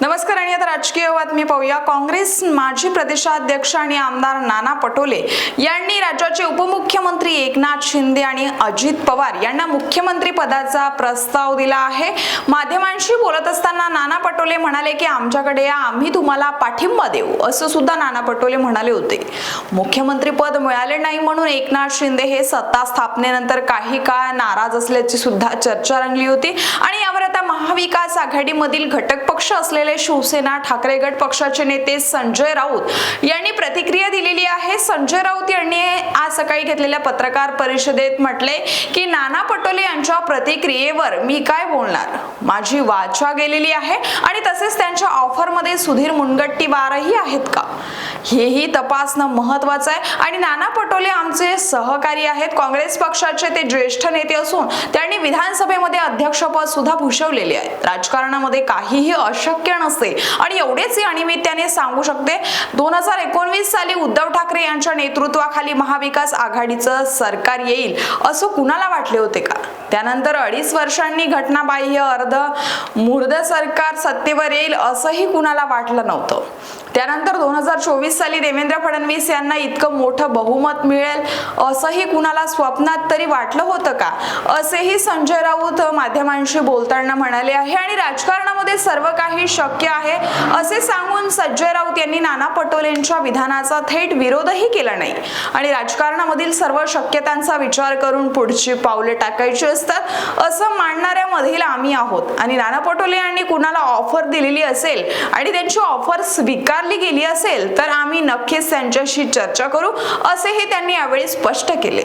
नमस्कार आणि आता राजकीय बातमी पाहूया. काँग्रेस माजी प्रदेशाध्यक्ष आणि आमदार नाना पटोले यांनी राज्याचे उपमुख्यमंत्री एकनाथ शिंदे आणि अजित पवार यांना मुख्यमंत्री पदाचा प्रस्ताव दिला आहे. माध्यमांशी बोलत असताना नाना पटोले म्हणाले की आमच्याकडे या आम्ही तुम्हाला पाठिंबा देऊ. असं सुद्धा नाना पटोले म्हणाले होते. मुख्यमंत्री पद मिळाले नाही म्हणून एकनाथ शिंदे हे सत्ता स्थापनेनंतर काही काळ नाराज असल्याची सुद्धा चर्चा रंगली होती. आणि यावर आता महाविकास आघाडीमधील घटक पक्ष असलेले शिवसेना ठाकरे गट पक्षाचे नेते संजय राऊत यांनी प्रतिक्रिया दिलेली आहे. संजय राऊत यांनी आज सकाळी घेतलेल्या पत्रकार परिषदेत म्हटले की नाना पटोले यांच्या प्रतिक्रियेवर मी काय बोलणार? माझी वाचा गेलेली आहे आणि तसेच त्यांच्या ऑफरमध्ये सुधीर मुनगट्टीवारही आहेत का? हेही तपासणं महत्वाचं आहे. आणि नाना पटोले आमचे सहकारी आहेत. काँग्रेस पक्षाचे ते ज्येष्ठ नेते असून त्यांनी विधानसभेमध्ये अध्यक्षपद सुद्धा भूषवलेले आहे राजकारणामध्ये काहीही अशक्य नसते. आणि एवढेच या निमित्ताने सांगू शकते दोन हजार एकोणवीस साली उद्धव ठाकरे यांच्या नेतृत्वाखाली महाविकास आघाडीचं सरकार येईल असं कुणाला वाटले होते का? त्यानंतर अडीच वर्षांनी घटनाबाह्य अर्ध मुर्द सरकार सत्तेवर येईल असंही कुणाला वाटलं नव्हतं. त्यानंतर दोन हजार चोवीस साली देवेंद्र फडणवीस यांना इतकं मोठं बहुमत मिळेल असंही कुणाला स्वप्नात तरी वाटलं होतं का? असेही संजय राऊत माध्यमांशी बोलताना म्हणाले आहे आणि राजकारणामध्ये सर्व काही शक्य आहे असे सांगून संजय राऊत यांनी नाना पटोलेंच्या विधानाचा थेट विरोधही केला नाही. आणि राजकारणामधील सर्व शक्यतांचा विचार करून पुढची पावले टाकायची असतात असं मांडणाऱ्यामधील आम्ही आहोत. आणि नाना पटोले यांनी कुणाला ऑफर दिलेली असेल आणि त्यांची ऑफर स्वीकारली गेली असेल तर आम्ही नक्कीच त्यांच्याशी चर्चा करू असेही त्यांनी यावेळी स्पष्ट केले.